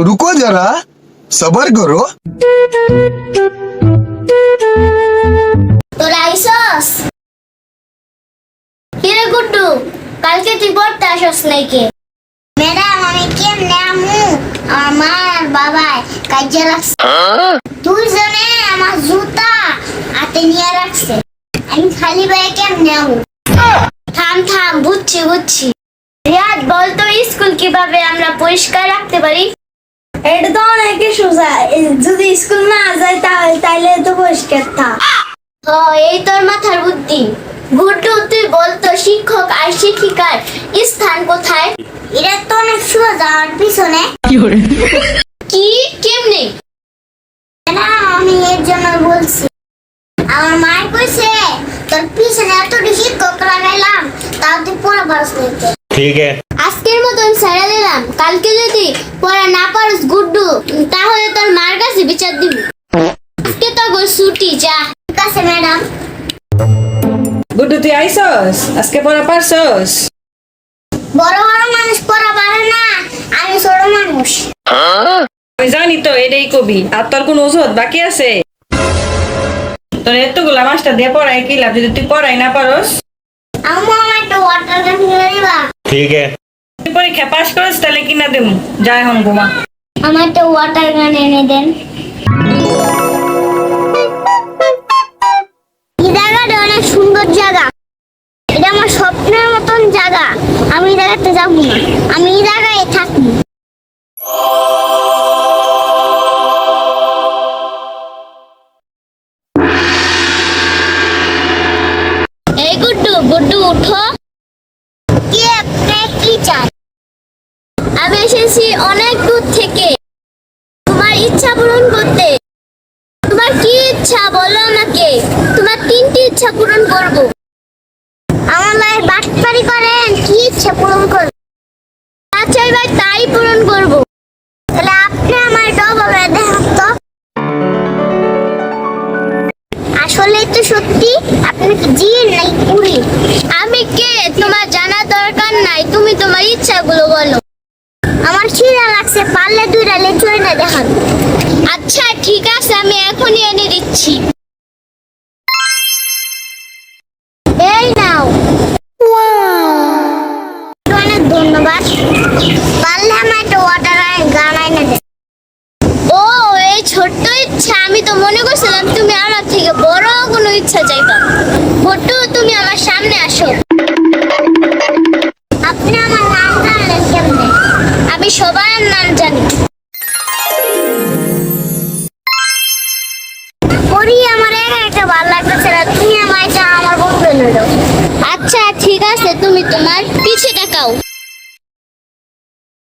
रुको जरा सबर करो তোরা আইসস কিরে গুড্ডু কালকে তুই পড়তে আসস নাকি ম্যাডাম আমি কেমনে আমু আমার মা আর বাবাই কাজে রাখছে দুইজনে আমার জুতা হাতে নিয়ে রাখছে আমি খালি পায়ে কেমনে আমু থাম থাম বুঝছি বুঝছি রিয়াদ বল তো স্কুল কিভাবে আমরা পরিষ্কার রাখতে পারি এটা তো অনেকে সোজা। যদি স্কুল না যায় তাহলে তাইলে তো পরিষ্কার থাক ও এই তোর মাথার বুদ্ধি। গুড্ডু তুই বলতো শিক্ষক আর শিক্ষিকার স্থান কোথায়? এটা তো অনেক সোজা আর পিছনে। কি কেমনে? না আমি এর জন্য বলছি। আমার মায়ের কইছে তোর পিছনে এত শিক্ষক লাগাইলাম তাও তুই পড়া পারস নিতে আজকের মতন ছেড়ে দিলাম। কালকে যদি পড়া না পারস গুড্ডু তাহলে তোর মার কাছে বিচার দিবি। আজকে তো গো ছুটি যা। কাছে ম্যাডাম। গুড্ডু তুই আইসস? আজকে পড়া পারছস? বড় বড় মানুষ পড়া পারে না আমি ছোট মানুষ। আমি জানি তো এটাই কবি। আর তোর কোন ওষুধ বাকি আছে? তোর এতগুলা মাস্টার দিয়ে পড়াই কি লাভ যদি তুই পড়াই না পারস? আমার স্বপ্নের মতন জায়গা। আমি এই জায়গাতে যাব না। আমি এই জায়গায় থাকব এই গুড্ডু গুড্ডু উঠো। চান আমি এসেছি অনেক দূর থেকে। তোমার ইচ্ছা পূরণ করতে। তোমার কি ইচ্ছা বলো আমাকে। তোমার তিনটি ইচ্ছা পূরণ করব। আমার ভাই বাটপারি করেন, কি ইচ্ছা পূরণ করব? আচ্ছা ভাই তাই পূরণ করব। তাহলে আপনি আমার ডবল দেখান তো। আসলে তো সত্যি, আপনি কি জিন নাই পুরি আমি কে তোমার জানা নাই, তুমি তোমার ইচ্ছাগুলো বলো। আমার খিদা লাগছে, পারলে দুইটা লেচু এনে দেখান। আচ্ছা ঠিক আছে, আমি এখনই এনে দিচ্ছি। ধন্যবাদ। পারলে আমার একটা ওয়াটার ও, এই ছোট্ট ইচ্ছা, আমি তো মনে করছিলাম তুমি আমার থেকে বড় কোনো ইচ্ছা চাইবা। ভট্টু তুমি আমার সামনে আসো। নাম জানি। পরি আমার একা একটা ভালো লাগতেছে না। তুমি আমার এটা আমার বন্ধু আচ্ছা ঠিক আছে তুমি তোমার পিছে তাকাও।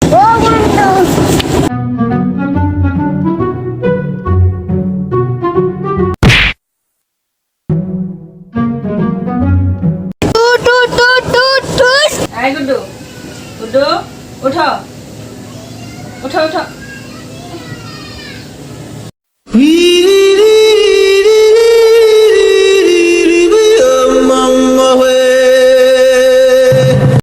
ও বন্ধু। টুট টুট আয় গুড্ডু গুড্ডু উঠো। ওঠা ওঠা